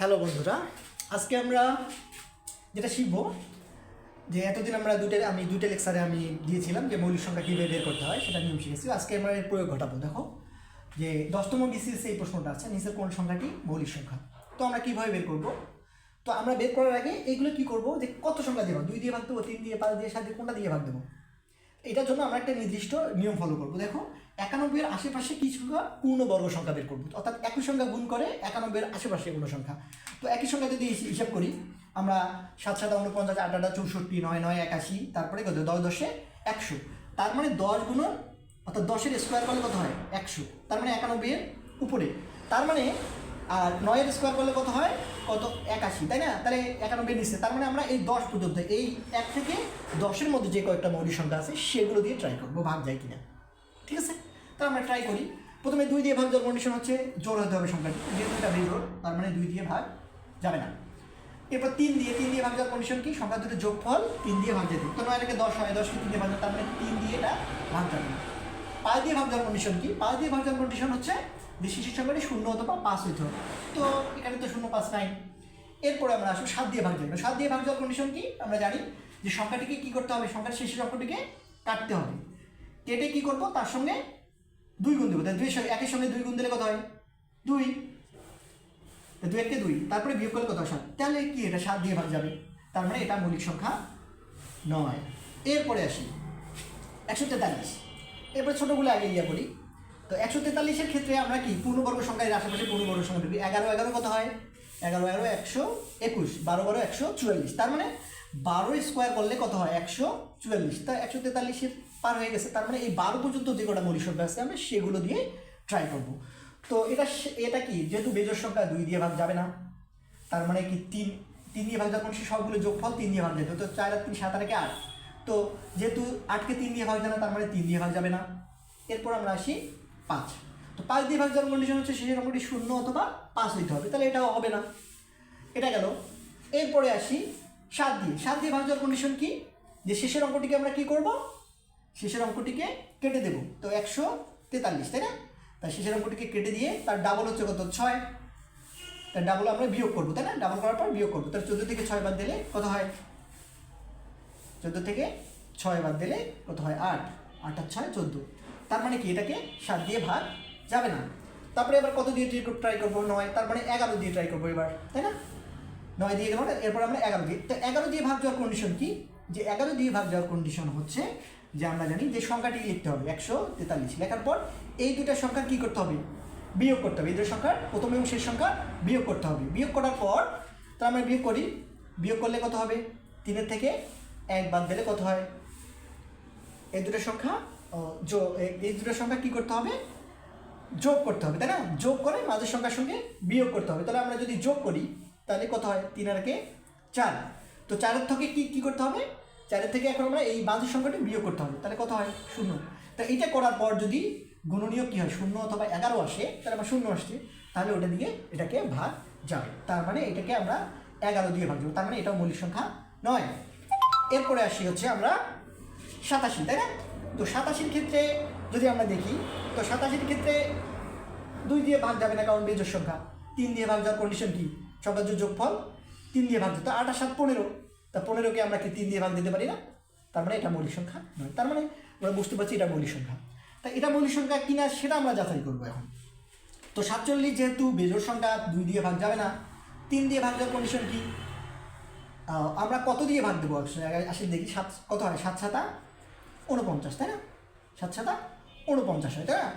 Hello বন্ধুরা, আজকে আমরা যেটা শিখব, যে এতদিন আমরা দুটো আমি দুটো লেকচারে আমি দিয়েছিলাম যে মৌলিক সংখ্যা কীভাবে বের করতে হয়, সেটা নিয়ম শিখেছি। আজকে আমরা এর প্রয়োগ ঘটাবো, দেখো। যে দশতম বিসিএস এই প্রশ্নটা আছে, নিচের কোন সংখ্যাটি মৌলিক সংখ্যা? তো আমরা কীভাবে বের করব? তো আমরা বের করার আগে এইগুলো কী করব? যে কত সংখ্যা দেবো দুই দিয়ে ভাগ দেবো, তিন দিয়ে পাঁচ দিয়ে সাত দিয়ে কোনটা দিয়ে ভাগ দেবো? এটার জন্য আমরা একটা নির্দিষ্ট নিয়ম ফলো করব। দেখো, একানব্বইয়ের আশেপাশে কি সংখ্যা পূর্ণবর্গ সংখ্যা বের করব। অর্থাৎ একই সংখ্যা গুণ করে একানব্বইয়ের আশেপাশে কোনো সংখ্যা। তো একই সংখ্যা যদি হিসাব করি, আমরা সাত সাত উনপঞ্চাশ আট, আটা চৌষট্টি, নয় নয়, একাশি, তারপরে কত? দশ, দশে একশো। তার মানে দশ গুণ অর্থাৎ দশের স্কোয়ার করলে কত হয়? একশো। তার মানে একানব্বইয়ের উপরে। তার মানে আর নয়ের স্কোয়ার করলে কত হয়? কত? একাশি, তাই না? তাহলে একানব্বই নিচ্ছে। তার মানে আমরা এই দশ পর্যন্ত, এই এক থেকে দশের মধ্যে যে কয়েকটা মৌলিক সংখ্যা আছে, সেগুলো দিয়ে ট্রাই করব, ভাগ যায় কিনা। ঠিক আছে? তাহলে আমরা ট্রাই করি। প্রথমে দুই দিয়ে ভাগ যাওয়ার কন্ডিশন হচ্ছে, জোর হতে হবে সংখ্যাটি। যেহেতু এটা বেজোর তার মানে দুই দিয়ে ভাগ যাবে না। এরপর তিন দিয়ে তিন দিয়ে ভাগ যাওয়ার কন্ডিশন কি? সংখ্যা দুটো যোগফল তিন দিয়ে ভাগ যেতে। তো নয় দশ হয় দশকে তিন দিয়ে ভাগ যাবে তার মানে তিন দিয়ে এটা ভাগ যাবে না। পাঁচ দিয়ে ভাগ যাওয়ার কন্ডিশন কি? পাঁচ দিয়ে ভাগ যাওয়ার কন্ডিশন হচ্ছে শিশির সংখ্যাটি শূন্য অথবা পাঁচ হইতে। হবে তো এখানে তো শূন্য, পাঁচ নাই। এরপরে আমরা আসব সাত দিয়ে ভাগ যাবে সাত দিয়ে ভাগ যাওয়ার কন্ডিশন কি? আমরা জানি যে সংখ্যাটিকে কী করতে হবে? সংখ্যার শেষের অঙ্কটিকে কাটতে হবে। কেটে কী করব? তার সঙ্গে দুই গুণ দেবো। তাই দুই একের সঙ্গে দুই গুণ দিলে কত হয়? দুই। দুই একে দুই। তারপরে বিয়োগ করলে কত সাত। তাহলে কি এটা সাত দিয়ে ভাগ যাবে? তার মানে এটা মৌলিক সংখ্যা নয়। এরপরে আসি। একশো তেতাল্লিশ। এরপরে ছোটোগুলো আগে ইয়ে করি তো একশো তেতাল্লিশের ক্ষেত্রে আমরা কি? পূর্ণবর্গ সংখ্যার আশেপাশে পূর্ণবর্গ সংখ্যা দেখি এগারো এগারো কত হয়? এগারো এগারো, একশো একুশ। বারো বারো, একশো চুয়াল্লিশ। তার মানে বারো স্কোয়ার করলে কত হয়? একশো চুয়াল্লিশ। তা একশো তেতাল্লিশের পার হয়ে গেছে। তার মানে এই বারো পর্যন্ত যে কটা মৌলিক সংখ্যা আছে, আমরা সেগুলো দিয়ে ট্রাই করব। তো এটা এটা কি? যেহেতু বেজোর সংখ্যা দুই দিয়ে ভাগ যাবে না, তার মানে কি তিন তিন দিয়ে ভাগ যখন সে সবগুলো যোগফল তিন দিয়ে ভাগ যেত তো চার আর তিন, সাত আর আট? তো যেহেতু আটকে তিন দিয়ে ভাগ যায় না, তার মানে তিন দিয়ে ভাগ যাবে না। এরপর আমরা আসি পাঁচ। তো পাঁচ দিয়ে ভাগ যাওয়ার কন্ডিশন হচ্ছে শেষের অঙ্কটি শূন্য অথবা পাঁচ হইতে হবে, তাহলে এটাও হবে না। এটা গেল। এরপরে আসি সাত দিয়ে। সাত দিয়ে ভাগ যাওয়ার কন্ডিশন কি? যে শেষের অঙ্কটিকে আমরা কি করব? শেষের অঙ্কটিকে কেটে দেব। তো একশো তেতাল্লিশ, তাই না? তাই শেষের অঙ্কটিকে কেটে দিয়ে তার ডাবল হচ্ছে কত? ছয়। তার ডাবল আমরা বিয়োগ করব, তাই না? ডাবল করার পর বিয়োগ করব। তার চোদ্দ থেকে ছয় বাদ দিলে কত হয়? চোদ্দ থেকে ছয় বাদ দিলে কত হয়? আট। আট আর ছয়, চোদ্দ। তার মানে কি? এটাকে সাত দিয়ে ভাগ যাবে না। তারপরে এবার কত দিয়ে ট্রাই করব? নয়। তার মানে এগারো দিয়ে ট্রাই করব এবার, তাই না? নয় দিয়ে গেল এরপর আমরা এগারো দিয়ে তো এগারো দিয়ে ভাগ যাওয়ার কন্ডিশন কি? যে এগারো দিয়ে ভাগ যাওয়ার কন্ডিশন হচ্ছে যে আমরা জানি যে সংখ্যাটি লিখতে হবে, একশো তেতাল্লিশ। লেখার পর এই দুটা সংখ্যা কি করতে হবে? বিয়োগ করতে হবে। এই দুটো সংখ্যার প্রথম এবং শেষ সংখ্যা বিয়োগ করতে হবে। বিয়োগ করার পর তো আমরা বিয়োগ করি। বিয়োগ করলে কত হবে? তিনের থেকে এক বাদ দিলে কত হয়? এই দুটো সংখ্যা এই- দুটো সংখ্যা কি করতে হবে? যোগ করতে হবে, তাই না? যোগ করে মাঝের সংখ্যার সঙ্গে বিয়োগ করতে হবে। তাহলে আমরা যদি যোগ করি, তাহলে কত হয়? তিন আর একে চার। তো চারের থেকে কি কি করতে হবে? চারের থেকে এখন আমরা এই মাঝের সংখ্যাটি বিয়োগ করতে হবে। তাহলে কত হয়? শূন্য। তা এটা করার পর যদি গুণনীয় কী হয়? শূন্য অথবা এগারো আসে, তাহলে আমার শূন্য আসছে। তাহলে ওটা দিয়ে এটাকে ভাগ যাবে। তার মানে এটাকে আমরা এগারো দিয়ে ভাগ যাব তার মানে এটাও মৌলিক সংখ্যা নয়। এরপরে আসি হচ্ছে আমরা সাতাশি, তাই না? তো সাতাশির ক্ষেত্রে যদি আমরা দেখি, তো সাতাশির ক্ষেত্রে দুই দিয়ে ভাগ যাবে না, কারণ বেজোর সংখ্যা। তিন দিয়ে ভাগ যাওয়ার কন্ডিশন কি? সংখ্যার যোগফল তিন দিয়ে ভাগ যেত আট আর সাত পনেরো, তা পনেরোকে আমরা কি তিন দিয়ে ভাগ দিতে পারি না? তার মানে এটা মৌলিক সংখ্যা নয়। তার মানে আমরা বুঝতে পারছি এটা মৌলিক সংখ্যা। তা এটা মৌলিক সংখ্যা কিনা সেটা আমরা যাচাই করব এখন। তো সাতচল্লিশ যেহেতু বেজোর সংখ্যা দুই দিয়ে ভাগ যাবে না, তিন দিয়ে ভাগ যাওয়ার কন্ডিশন কি? আমরা কত দিয়ে ভাগ দেবো? আসলে দেখি সাত, কত হয়? সাত সাতা উনপঞ্চাশ তাই না? সাত সাতা উনপঞ্চাশ হয়, তাই না?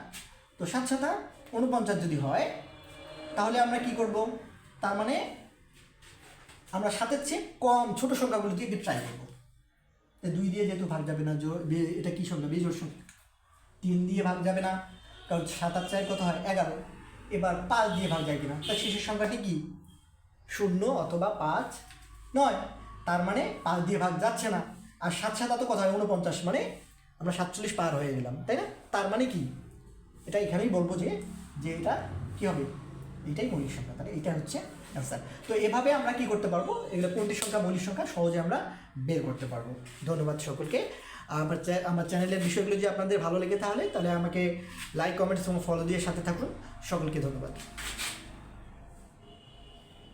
তো সাত সাতা উনপঞ্চাশ যদি হয়, তাহলে আমরা কি করব? তার মানে আমরা সাতের চেয়ে কম ছোট সংখ্যাগুলো দিয়ে ট্রাই করব। দুই দিয়ে যেহেতু ভাগ যাবে না, জো- বে- এটা কী সংখ্যা? বেজোর সংখ্যা। তিন দিয়ে ভাগ যাবে না, কারণ সাত আর চার কত হয় এগারো। এবার পাঁচ দিয়ে ভাগ যায় কিনা? তার শেষের সংখ্যাটি কি? শূন্য অথবা পাঁচ নয়। তার মানে পাঁচ দিয়ে ভাগ যাচ্ছে না। আর সাত সাত তো কথা উনপঞ্চাশ মানে আমরা সাতচল্লিশ পার হয়ে গেলাম, তাই না? তার মানে কি? এটা এখানেই বলব যে যে এটা কী হবে? এটাই মৌলিক সংখ্যা, তাহলে এটা হচ্ছে অ্যান্সার তো এভাবে আমরা কি করতে পারব? এগুলো কোনটি সংখ্যা? মৌলিক সংখ্যা সহজে আমরা বের করতে পারব। ধন্যবাদ সকলকে। আমার আমার চ্যানেলের বিষয়গুলো যদি আপনাদের ভালো লেগে তাহলে তাহলে আমাকে লাইক কমেন্টস এবং ফলো দিয়ে সাথে থাকুন। সকলকে ধন্যবাদ।